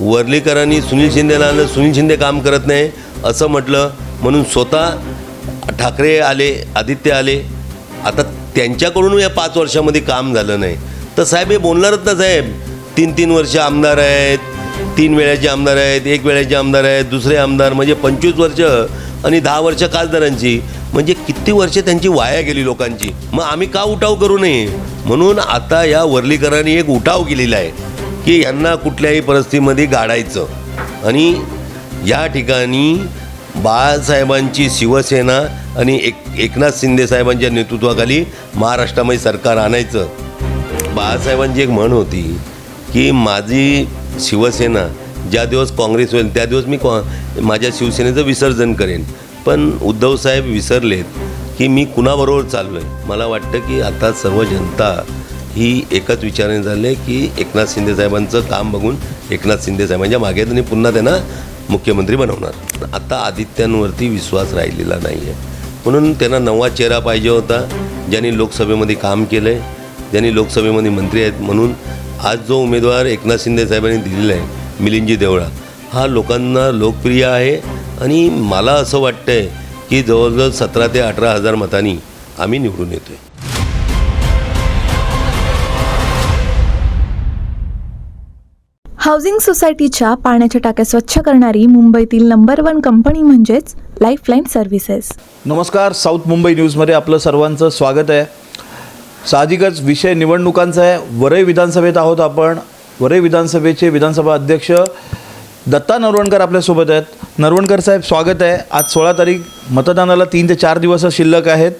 वर्लीकरांनी सुनील शिंदेला आणलं सुनील शिंदे काम करत नाही असं म्हटलं. म्हणून स्वतः ठाकरे आले आदित्य आले. आता त्यांच्याकडून या पाच वर्षामध्ये काम झालं नाही. तर साहेब हे बोलणारच ना साहेब. तीन तीन वर्ष आमदार आहेत तीन वेळाचे आमदार आहेत एक वेळाचे आमदार आहेत दुसरे आमदार म्हणजे पंचवीस वर्ष आणि दहा वर्ष खासदारांची म्हणजे किती वर्ष त्यांची वाया गेली लोकांची. मग आम्ही का उठाव करू नये? म्हणून आता या वर्लीकरांनी एक उठाव केलेला आहे. की यांना कुठल्याही परिस्थितीमध्ये गाडायचं. आणि या ठिकाणी बाळासाहेबांची शिवसेना आणि एक एकनाथ शिंदे साहेबांच्या नेतृत्वाखाली महाराष्ट्रामध्ये सरकार आणायचं. बाळासाहेबांची एक म्हण होती की माझी शिवसेना ज्या दिवस काँग्रेस होईल त्या दिवस मी कॉ माझ्या शिवसेनेचं विसर्जन करेन. पण उद्धवसाहेब विसरलेत की मी कुणाबरोबर चाललो आहे मला वाटतं की आता सर्व जनता ही एकच विचाराने झाले की एकनाथ शिंदे साहेबांचं काम बघून एकनाथ शिंदे साहेबांच्या मागे त्यांनी पुन्हा त्यांना मुख्यमंत्री बनवणार. आता आदित्यांवरती विश्वास राहिलेला नाही आहे म्हणून त्यांना नवा चेहरा पाहिजे होता ज्यांनी लोकसभेमध्ये काम केलं आहे ज्यांनी लोकसभेमध्ये मंत्री आहेत म्हणून आज जो उमेदवार एकनाथ शिंदे साहेबांनी दिलेला आहे मिलिंदजी देवळा हा लोकांना लोकप्रिय आहे आणि मला असं वाटतं आहे की जवळजवळ सतरा ते अठरा हजार मतांनी आम्ही निवडून येतो आहे हाऊसिंग सोसायटीच्या पाण्याच्या टाक्या स्वच्छ करणारी मुंबईतील नंबर वन कंपनी म्हणजेच लाईफलाईन सर्व्हिसेस नमस्कार साऊथ मुंबई न्यूजमध्ये आपलं सर्वांचं स्वागत आहे. साहजिकच विषय निवडणुकांचा आहे. वरई विधानसभेत आहोत आपण. वरई विधानसभेचे विधानसभा अध्यक्ष दत्ता नरवणकर आपल्यासोबत आहेत. नरवणकर साहेब स्वागत आहे. आज सोळा तारीख मतदानाला तीन ते चार दिवस शिल्लक आहेत.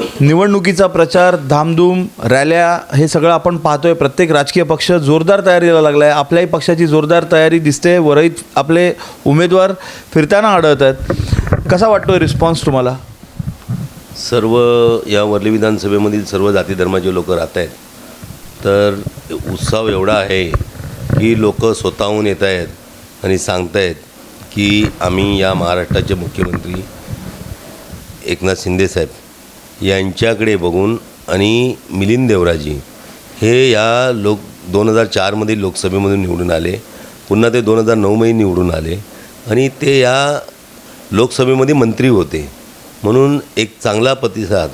निवडणुकीचा प्रचार धामधूम रॅल्या हे सगळं आपण पाहतोय. प्रत्येक राजकीय पक्ष जोरदार तयारीला लागला आहे आपल्याही पक्षाची जोरदार तयारी दिसते वरईत आपले उमेदवार फिरताना आढळत आहेत. कसा वाटतोय रिस्पॉन्स तुम्हाला? सर्व या वरली विधानसभेमधील सर्व जाती धर्माचे लोक राहत आहेत. तर उत्सव एवढा आहे की लोक स्वतःहून येत आहेत आणि सांगत आहेत की आम्ही या महाराष्ट्राचे मुख्यमंत्री एकनाथ शिंदे साहेब यांच्याकडे बघून आणि मिलिंद देवराजी हे या लोक दोन हजार चारमध्ये लोकसभेमधून निवडून आले. पुन्हा ते दोन हजार नऊमध्ये निवडून आले. आणि ते या लोकसभेमध्ये मंत्री होते. म्हणून एक चांगला प्रतिसाद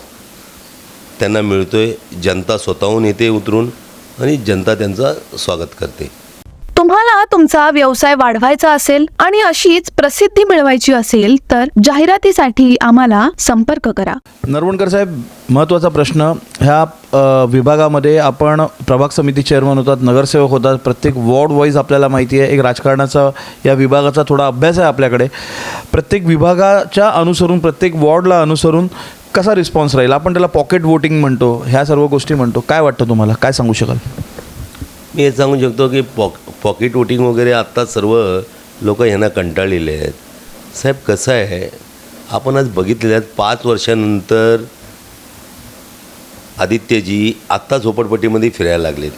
त्यांना मिळतो आहे जनता स्वतःहून येते उतरून आणि जनता त्यांचा स्वागत करते. तुम्हाला तुमचा व्यवसाय वाढवायचा असेल आणि अशीच प्रसिद्धी मिळवायची असेल तर जाहिरातीसाठी आम्हाला संपर्क करा. नरवणकर साहेब महत्त्वाचा प्रश्न. ह्या विभागामध्ये आपण प्रभाग समिती चेअरमन होतात नगरसेवक होतात. प्रत्येक वॉर्ड वाईज आपल्याला माहिती आहे. एक राजकारणाचा या विभागाचा थोडा अभ्यास आहे आपल्याकडे. प्रत्येक विभागाच्या अनुसरून प्रत्येक वॉर्डला अनुसरून कसा रिस्पॉन्स राहील? आपण त्याला पॉकेट वोटिंग म्हणतो ह्या सर्व गोष्टी म्हणतो. काय वाटतं तुम्हाला? काय सांगू शकाल? मी हे सांगू शकतो की पॉक पॉकेट वोटिंग वगैरे आत्ता सर्व लोक यांना कंटाळलेले आहेत. साहेब कसं आहे? आपण आज बघितलेलं आहे पाच वर्षानंतर आदित्यजी आत्ता झोपडपट्टीमध्ये फिरायला लागलेत.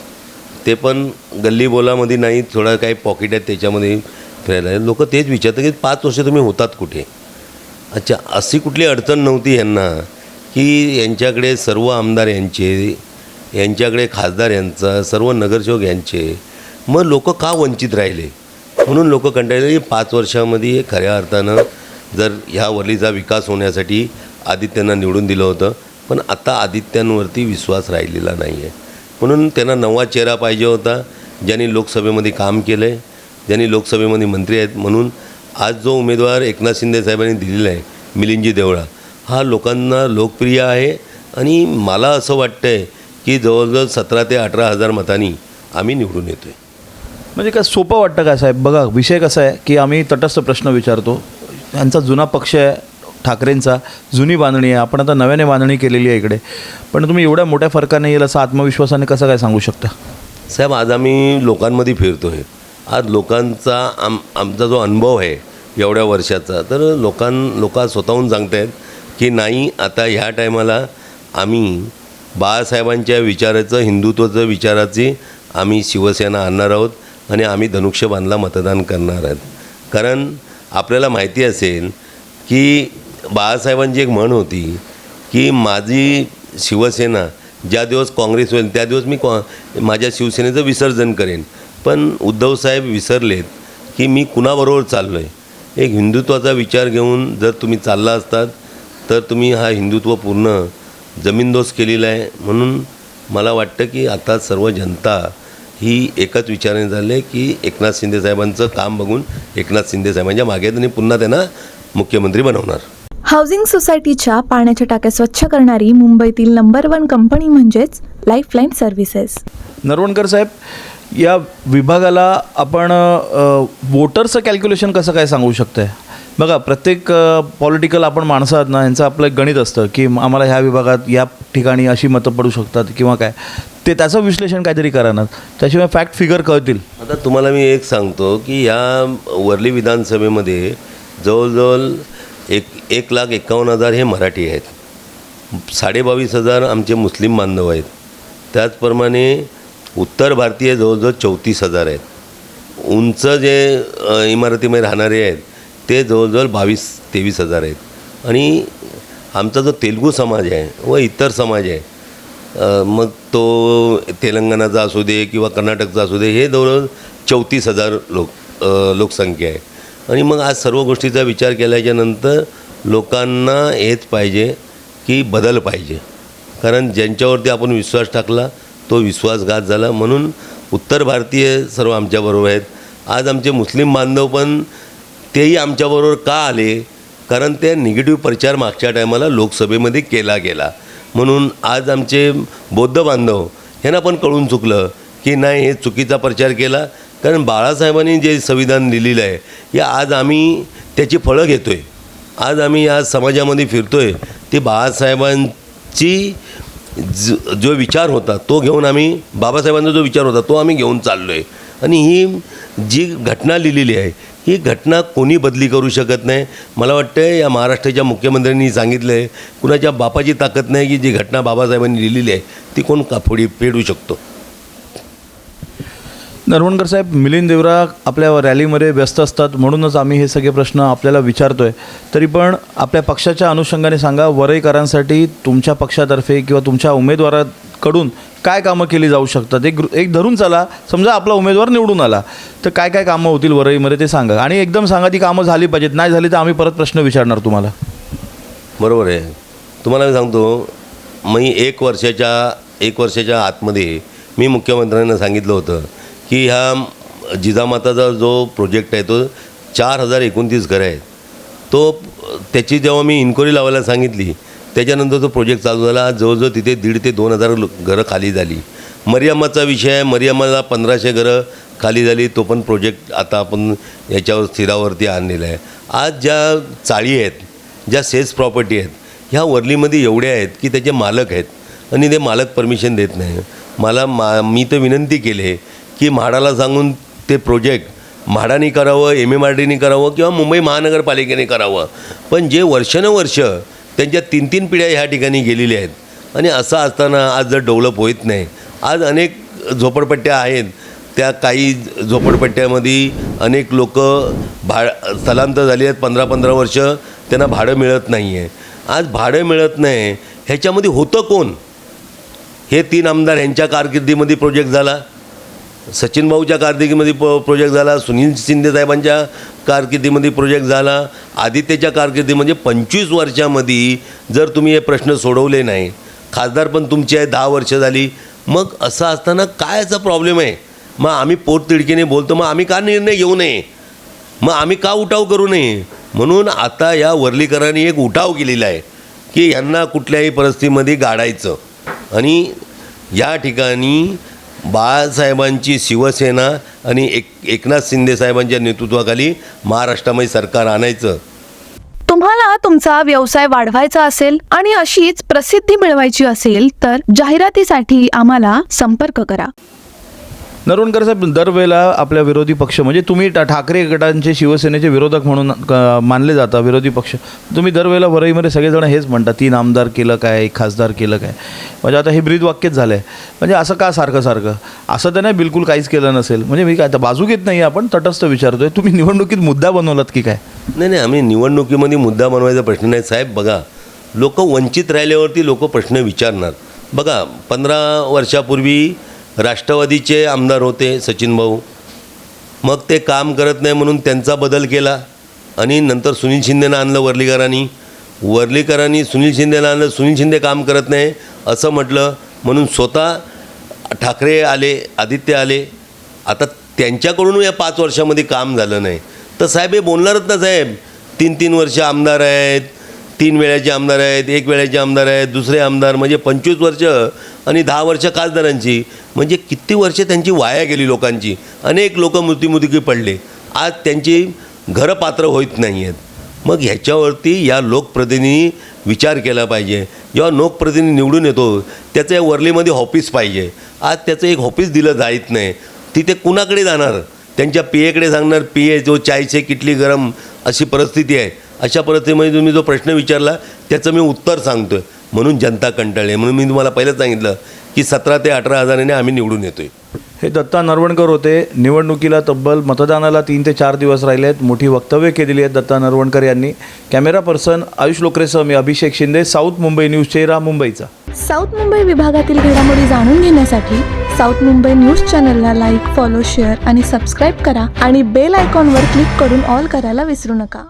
ते पण गल्ली बोलामध्ये नाही थोडं काही पॉकेट आहेत त्याच्यामध्ये फिरायला लागले लोक तेच विचारतात की पाच वर्ष तुम्ही होतात कुठे? अच्छा अशी कुठली अडचण नव्हती यांना की यांच्याकडे सर्व आमदार यांचे यांच्याकडे खासदार यांचा सर्व नगरसेवक यांचे मग लोक का वंचित राहिले? म्हणून लोक कंटाळले पाच वर्षामध्ये खऱ्या अर्थानं जर ह्या वरलीचा विकास होण्यासाठी आदित्यांना निवडून दिलं होतं पण आता आदित्यांवरती विश्वास राहिलेला नाही आहे म्हणून त्यांना नवा चेहरा पाहिजे होता ज्यांनी लोकसभेमध्ये काम केलं आहे ज्यांनी लोकसभेमध्ये मंत्री आहेत म्हणून आज जो उमेदवार एकनाथ शिंदे साहेबांनी दिलेला आहे मिलिंदजी देवळा हा लोकांना लोकप्रिय आहे आणि मला असं वाटतं आहे की जवळजवळ सतरा ते अठरा हजार मतांनी आम्ही निवडून येतो आहे म्हणजे काय सोपं वाटतं काय साहेब? बघा विषय कसा आहे की आम्ही तटस्थ प्रश्न विचारतो. यांचा जुना पक्ष आहे ठाकरेंचा जुनी बांधणी आहे. आपण आता नव्याने बांधणी केलेली आहे इकडे. पण तुम्ही एवढ्या मोठ्या फरकाने येईल असं आत्मविश्वासाने कसं काय सांगू शकता? साहेब आज आम्ही लोकांमध्ये फिरतो आहे. आज लोकांचा आम आमचा जो अनुभव आहे एवढ्या वर्षाचा तर लोकां लोक स्वतःहून सांगत आहेत की नाही आता ह्या टायमाला आम्ही बाळासाहेबांच्या विचाराचं हिंदुत्वाचं विचाराची आम्ही शिवसेना आणणार आहोत. आणि आम्ही धनुष्य बांधला मतदान करणार आहोत. कारण आपल्याला माहिती असेल की बाळासाहेबांची एक म्हण होती की माझी शिवसेना ज्या दिवस काँग्रेस होईल त्या दिवस मी कॉ माझ्या शिवसेनेचं विसर्जन करेन. पण उद्धवसाहेब विसरलेत की मी कुणाबरोबर चाललो आहे एक हिंदुत्वाचा विचार घेऊन जर तुम्ही चालला असतात तर तुम्ही हा हिंदुत्व पूर्ण जमीनदोस केलेला आहे. म्हणून मला वाटतं की आता सर्व जनता ही एकच विचाराने झाली की एकनाथ शिंदे साहेबांचं काम बघून एकनाथ शिंदे साहेबांच्या मागे त्यांनी पुन्हा त्यांना मुख्यमंत्री बनवणार. हाऊसिंग सोसायटीच्या पाण्याच्या टाक्या स्वच्छ करणारी मुंबईतील नंबर वन कंपनी म्हणजेच लाईफलाईन सर्व्हिसेस नरवणकर साहेब या विभागाला आपण वोटरचं कॅल्क्युलेशन कसं काय सांगू शकतंय? बघा प्रत्येक पॉलिटिकल आपण माणसं आहात ना यांचं आपलं एक गणित असतं की आम्हाला ह्या विभागात या ठिकाणी अशी मतं पडू शकतात किंवा काय. ते त्याचं विश्लेषण काहीतरी करणार. त्याशिवाय फॅक्ट फिगर कळतील. आता तुम्हाला मी एक सांगतो की या वरली विधानसभेमध्ये जवळजवळ एक एक लाख एकावन्न हजार हे मराठी आहेत. साडेबावीस हजार आमचे मुस्लिम बांधव आहेत. त्याचप्रमाणे उत्तर भारतीय जवळजवळ चौतीस हजार आहेत. उंच जे इमारतीमध्ये राहणारे आहेत ते जवळजवळ बावीस तेवीस हजार आहेत. आणि आमचा जो तेलगू समाज आहे व इतर समाज आहे मग तो तेलंगणाचा असू दे किंवा कर्नाटकचा असू दे हे जवळ चौतीस हजार लोक लोकसंख्या आहे. आणि मग आज सर्व गोष्टीचा विचार केल्याच्यानंतर लोकांना हेच पाहिजे की बदल पाहिजे. कारण ज्यांच्यावरती आपण विश्वास टाकला तो विश्वासघात झाला. म्हणून उत्तर भारतीय सर्व आमच्याबरोबर आहेत. आज आमचे मुस्लिम बांधव पण तेही आमच्याबरोबर का आले? कारण ते निगेटिव्ह प्रचार मागच्या टायमाला लोकसभेमध्ये केला गेला. म्हणून आज आमचे बौद्ध बांधव ह्यांना पण कळून चुकलं की नाही हे चुकीचा प्रचार केला. कारण बाळासाहेबांनी जे संविधान लिहिलेलं आहे या आज आम्ही त्याची फळं घेतो आहे आज आम्ही या समाजामध्ये फिरतो आहे ती बाळासाहेबांची ज जो विचार होता तो घेऊन आम्ही बाबासाहेबांचा जो विचार होता तो आम्ही घेऊन चाललो आहे आणि ही जी घटना लिहिलेली आहे ही घटना कोणी बदली करू शकत नाही? मला वाटतं या महाराष्ट्राच्या मुख्यमंत्र्यांनी सांगितलं आहे कुणाच्या बापाची ताकद नाही की जी घटना बाबासाहेबांनी लिहिलेली आहे ती कोण काफोडी फेडू शकतो? नरवणकर साहेब मिलिंद देवरा आपल्या रॅलीमध्ये व्यस्त असतात म्हणूनच आम्ही हे सगळे प्रश्न आपल्याला विचारतोय. तरी पण आपल्या पक्षाच्या अनुषंगाने सांगा वरईकरांसाठी तुमच्या पक्षातर्फे किंवा तुमच्या कडून काय कामं केली जाऊ शकतात? एक एक धरून चला. समजा आपला उमेदवार निवडून आला. तर काय काय कामं होतील वरईमध्ये ते सांगा. आणि एकदम सांगा ती कामं झाली पाहिजेत. नाही झाली तर आम्ही परत प्रश्न विचारणार तुम्हाला. बरोबर आहे. तुम्हाला मी सांगतो मी एक वर्षाच्या एक वर्षाच्या आतमध्ये मी मुख्यमंत्र्यांना सांगितलं होतं की ह्या जिजामाताचा जो प्रोजेक्ट आहे तो चार हजार एकोणतीस घरं आहेत. तो त्याची जेव्हा मी इन्क्वायरी लावायला सांगितली त्याच्यानंतर तो प्रोजेक्ट चालू झाला. आज जवळजवळ तिथे दीड ते दोन हजार घरं खाली झाली. मरियम्माचा विषय आहे. मरियामाला पंधराशे घरं खाली झाली. तो पण प्रोजेक्ट आता आपण याच्यावर स्थिरावरती आणलेला आहे. आज ज्या चाळी आहेत ज्या सेल्स प्रॉपर्टी आहेत ह्या वर्लीमध्ये एवढ्या आहेत की त्याचे मालक आहेत आणि ते मालक परमिशन देत नाही. मला मा मी तर विनंती केली की म्हाडाला सांगून ते प्रोजेक्ट म्हाडाने करावं एम एम आर डीने करावं किंवा मुंबई महानगरपालिकेने करावं. पण जे वर्षानुवर्ष त्यांच्या तीन तीन पिढ्या ह्या ठिकाणी गेलेल्या आहेत. आणि असं असताना आज जर डेव्हलप होत नाही आज अनेक झोपडपट्ट्या आहेत. त्या काही झोपडपट्ट्यामध्ये अनेक लोक भा स्थलांतर झाली आहेत. पंधरा पंधरा वर्ष त्यांना भाडं मिळत नाही आहे आज भाडं मिळत नाही ह्याच्यामध्ये होतं कोण? हे तीन आमदार यांच्या कारकिर्दीमध्ये प्रोजेक्ट झाला. सचिन भाऊच्या कारकिर्दीमध्ये प प्रोजेक्ट झाला सुनील शिंदेसाहेबांच्या कारकिर्दीमध्ये प्रोजेक्ट झाला. आदित्यच्या कारकिर्दी म्हणजे पंचवीस वर्षामध्ये जर तुम्ही हे प्रश्न सोडवले नाही खासदार पण तुमची आहे दहा वर्ष झाली. मग असं असताना काय याचा प्रॉब्लेम आहे? मग आम्ही पोटतिडकीने बोलतो मग आम्ही का निर्णय घेऊ नये? मग आम्ही का उठाव करू नये? म्हणून आता या वर्लीकरांनी एक उठाव केलेला आहे की यांना कुठल्याही परिस्थितीमध्ये गाडायचं. आणि या ठिकाणी बाळासाहेबांची शिवसेना आणि एक एकनाथ शिंदे साहेबांच्या नेतृत्वाखाली महाराष्ट्रामध्ये सरकार आणायचं. तुम्हाला तुमचा व्यवसाय वाढवायचा असेल आणि अशीच प्रसिद्धी मिळवायची असेल तर जाहिरातीसाठी आम्हाला संपर्क करा. नरवणकर साहेब दरवेळेला आपल्या विरोधी पक्ष म्हणजे तुम्ही ठाकरे गटांचे शिवसेनेचे विरोधक म्हणून मानले जाता विरोधी पक्ष. तुम्ही दरवेळेला वरईमध्ये सगळेजण हेच म्हणतात तीन आमदार केलं काय? एक खासदार केलं काय? म्हणजे आता हे ब्रीद वाक्यच झालं आहे म्हणजे असं का सारखं सारखं? असं तर नाही बिलकुल काहीच केलं नसेल. म्हणजे मी काय आता बाजू घेत नाही आपण तटस्थ विचारतोय. तुम्ही निवडणुकीत मुद्दा बनवलात की काय? नाही नाही आम्ही निवडणुकीमध्ये मुद्दा बनवायचा प्रश्न नाही. साहेब बघा लोक वंचित राहिल्यावरती लोक प्रश्न विचारणार. बघा पंधरा वर्षापूर्वी राष्ट्रवादीचे आमदार होते सचिन भाऊ. मग ते काम करत नाही म्हणून त्यांचा बदल केला आणि नंतर सुनील शिंदेनं आणलं वर्लीकरांनी. वर्लीकरांनी सुनील शिंदेनं आणलं सुनील शिंदे काम करत नाही असं म्हटलं म्हणून स्वतः ठाकरे आले आदित्य आले. आता त्यांच्याकडून या पाच वर्षामध्ये काम झालं नाही. तर साहेब हे बोलणारच ना साहेब. तीन तीन वर्ष आमदार आहेत. तीन वेळाचे आमदार आहेत एक वेळाचे आमदार आहेत दुसरे आमदार म्हणजे पंचवीस वर्ष आणि दहा वर्ष खासदारांची. म्हणजे किती वर्ष त्यांची वाया गेली लोकांची. अनेक लोक मृत्युमुखी पडले. आज त्यांची घरं पात्र होत नाही आहेत मग ह्याच्यावरती या लोकप्रतिनिधी विचार केला पाहिजे. जेव्हा लोकप्रतिनिधी निवडून येतो त्याचं या वर्लीमध्ये ऑफिस पाहिजे. आज त्याचं एक ऑफिस दिलं जात नाही. तिथे कुणाकडे जाणार? त्यांच्या पी एकडे सांगणार पी ए जो चायचे किटली गरम अशी परिस्थिती आहे. अशा परिस्थितीमध्ये तुम्ही जो प्रश्न विचारला त्याचं मी उत्तर सांगतो आहे म्हणून जनता कंटाळली. म्हणून मी तुम्हाला पहिलं सांगितलं की सतरा ते अठरा हजाराने आम्ही निवडून येतो आहे हे दत्ता नरवणकर होते. निवडणुकीला तब्बल मतदानाला तीन ते चार दिवस राहिले आहेत मोठी वक्तव्य केलेली आहेत दत्ता नरवणकर यांनी. कॅमेरा पर्सन आयुष लोकरेसह मी अभिषेक शिंदे साऊथ मुंबई न्यूज चेहरा मुंबईचा. साऊथ मुंबई विभागातील घडामोडी जाणून घेण्यासाठी साऊथ मुंबई न्यूज चॅनलला लाईक फॉलो शेअर आणि सबस्क्राईब करा आणि बेल आयकॉनवर क्लिक करून ऑल करायला विसरू नका.